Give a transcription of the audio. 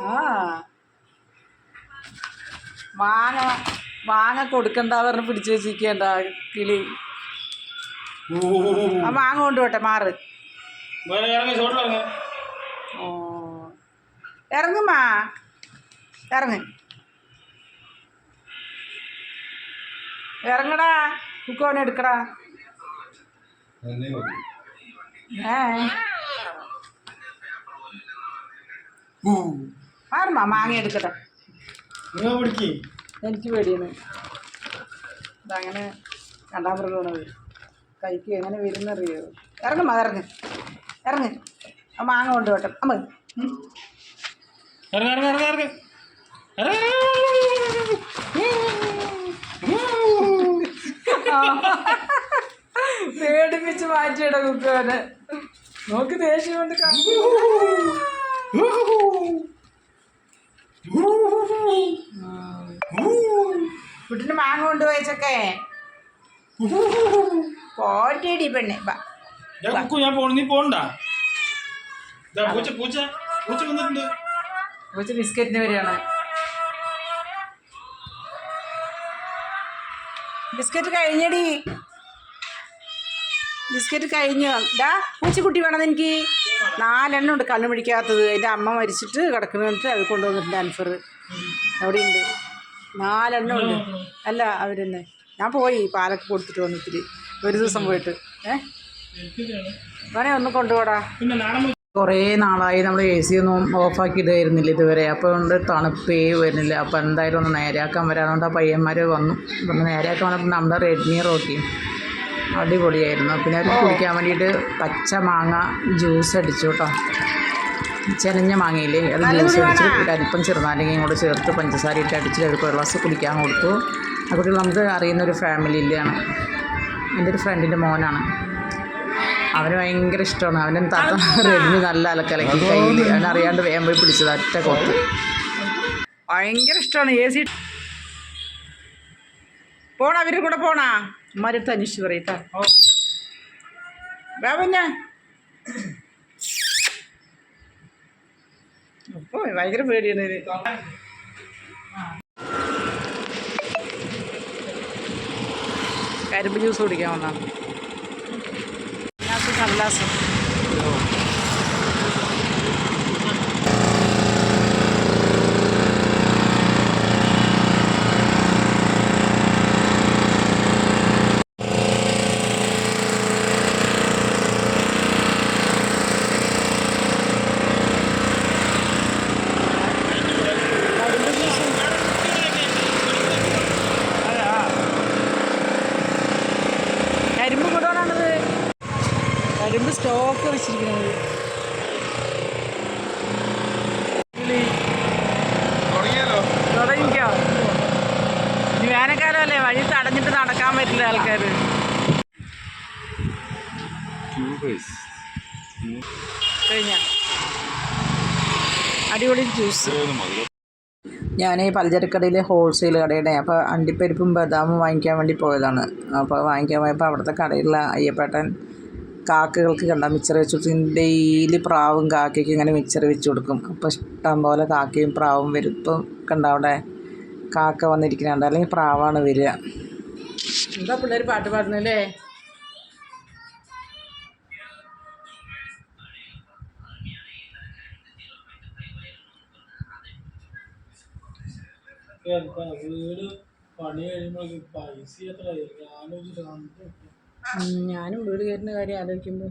ആ. മാങ്ങ മാങ്ങ കൊടുക്കണ്ട പറഞ്ഞ് പിടിച്ചു വെച്ചിരിക്കണ്ട കിളി. ആ മാങ്ങ കൊണ്ടുപോട്ടെ മാറ്. ഓ. ഇറങ്ങുമാ ഇറങ്ങ്. ഇറങ്ങടാ കുക്കോനെ എടുക്കടാ. ഏ. മാറുമാ മാങ്ങ എടുക്കട്ടെ എനിക്ക് പേടിയാണ്. ഇതങ്ങനെ കണ്ടാൻ മൃഗമാണത് കൈക്ക് എങ്ങനെ വരുന്നറിയോ? അത് ഇറങ്ങ്. ഇറങ്ങ്. ആ മാങ്ങ കൊണ്ട് വട്ടം അമ്മ. പേടിപ്പിച്ച് മാറ്റിയിട കുക്കോനെ നോക്ക് ദേഷ്യം കൊണ്ട് കുട്ടിന് മാങ്ങ കൊണ്ടുപോയച്ചൊക്കെ പോട്ടേടി പെണ്ണെ. ഞാൻ പോണ. നീ പോണ്ട. പൂച്ച പൂച്ച. പൂച്ച വന്നിട്ടുണ്ട്. ബിസ്ക്കറ്റിന് വരികയാണ്. ബിസ്ക്കറ്റ് കഴിഞ്ഞടി. ബിസ്ക്കറ്റ് കഴിഞ്ഞു ഡാ പൂച്ചക്കുട്ടി വേണം എനിക്ക് നാലെണ്ണം ഉണ്ട് കണ്ണു പിടിക്കാത്തത്. എന്റെ അമ്മ മരിച്ചിട്ട് കിടക്കുന്നിട്ട് അത് കൊണ്ടുവന്നിട്ടുണ്ട് അൻഫർ. അവിടെയുണ്ട്. നാലെണ്ണം ഉണ്ട്. അല്ല അവരെന്നെ. ഞാൻ പോയി പാലൊക്കെ കൊടുത്തിട്ട് വന്നിത്തിരി ഒരു ദിവസം പോയിട്ട്. ഏ? വേണേ ഒന്ന് കൊണ്ടുപോടാ. കുറേ നാളായി നമ്മൾ എ സി ഒന്നും ഓഫാക്കി ഇടുമായിരുന്നില്ല ഇതുവരെ. അപ്പോൾ കൊണ്ട് തണുപ്പേ വരുന്നില്ല. അപ്പോൾ എന്തായാലും ഒന്ന് നേരെയാക്കാൻ വരാതുകൊണ്ട് ആ പയ്യന്മാർ വന്നു. ഒന്ന് നേരെയാക്കാൻ വന്നപ്പോൾ നമ്മുടെ റെഡ്മി റോട്ടിയും അടിപൊളിയായിരുന്നു. പിന്നെ അത് കുടിക്കാൻ വേണ്ടിയിട്ട് പച്ച മാങ്ങ ജ്യൂസ് അടിച്ചു കേട്ടോ. ചെനഞ്ഞ മാങ്ങയില്ലേ? അത് ജ്യൂസ് അടിച്ച്. ഒരു അല്പം ചെറുനാരങ്ങയും കൂടെ ചേർത്ത് പഞ്ചസാര ഇട്ട് അടിച്ച് അവർക്ക് ഒരു ഗ്ലാസ് കുടിക്കാൻ കൊടുത്തു. ആ നമുക്ക് അറിയുന്ന ഒരു ഫാമിലിയിലാണ്. എന്റെ ഒരു ഫ്രണ്ടിന്റെ മോനാണ്. അവന് ഭയങ്കര ഇഷ്ടമാണ്. അവന്റെ തത്ത റെഡ്മി നല്ല അലക്കലക്കി കയ്യിൽ അവൻ അറിയാണ്ട് വേഗം പോയി പിടിച്ചത് ഒറ്റ കൊത്ത്. ഭയങ്കര ഇഷ്ടമാണ്. എ സി പോണ? അവരുടെ കൂടെ പോണാ? ഉമ്മാരടുത്ത് അന്വേഷിച്ച് പറയട്ടാ വാ പിന്നെ അപ്പോൾ ഭയങ്കര പേടിയാണ് ഇത്. കരിമ്പ് ജ്യൂസ് കുടിക്കാൻ വന്നാ. ഞാൻ കടലാസം കരിമ്പ് കൊണ്ടുപോകാനാണത് കരിമ്പ് സ്റ്റോക്ക് വെച്ചിരിക്കുന്നത്. തുടങ്ങിക്കോ. ഇനി വേനൽക്കാലമല്ലേ? വഴി തടഞ്ഞിട്ട് നടക്കാൻ പറ്റില്ല ആൾക്കാർ കഴിഞ്ഞ? അടിപൊളി ജ്യൂസ്. ഞാൻ ഈ പലചരക്കടയിൽ ഹോൾസെയിൽ കടയുടെ അപ്പോൾ അണ്ടിപ്പരിപ്പും ബദാമും വാങ്ങിക്കാൻ വേണ്ടി പോയതാണ്. അപ്പോൾ വാങ്ങിക്കാൻ പോയപ്പോൾ അവിടുത്തെ കടയിലുള്ള അയ്യപ്പേട്ടൻ കാക്കകൾക്ക് കണ്ട മിച്ചർ വെച്ച് കൊടുക്കും. ഡെയിലി പ്രാവും കാക്കയ്ക്ക് ഇങ്ങനെ മിച്ചർ വെച്ച് കൊടുക്കും. അപ്പോൾ ഇഷ്ടം പോലെ കാക്കയും പ്രാവും വരും. ഇപ്പം കണ്ട അവിടെ കാക്ക വന്നിരിക്കുന്നുണ്ട്. അല്ലെങ്കിൽ പ്രാവാണ് വരിക. എന്താ പിള്ളേർ പാട്ട് പാടുന്നല്ലേ? വീട് പണി കഴിയുമ്പോഴേക്കും പൈസ എത്ര ഞാനൊരു ഞാനും വീട് കയറുന്ന കാര്യം ആലോചിക്കുമ്പോൾ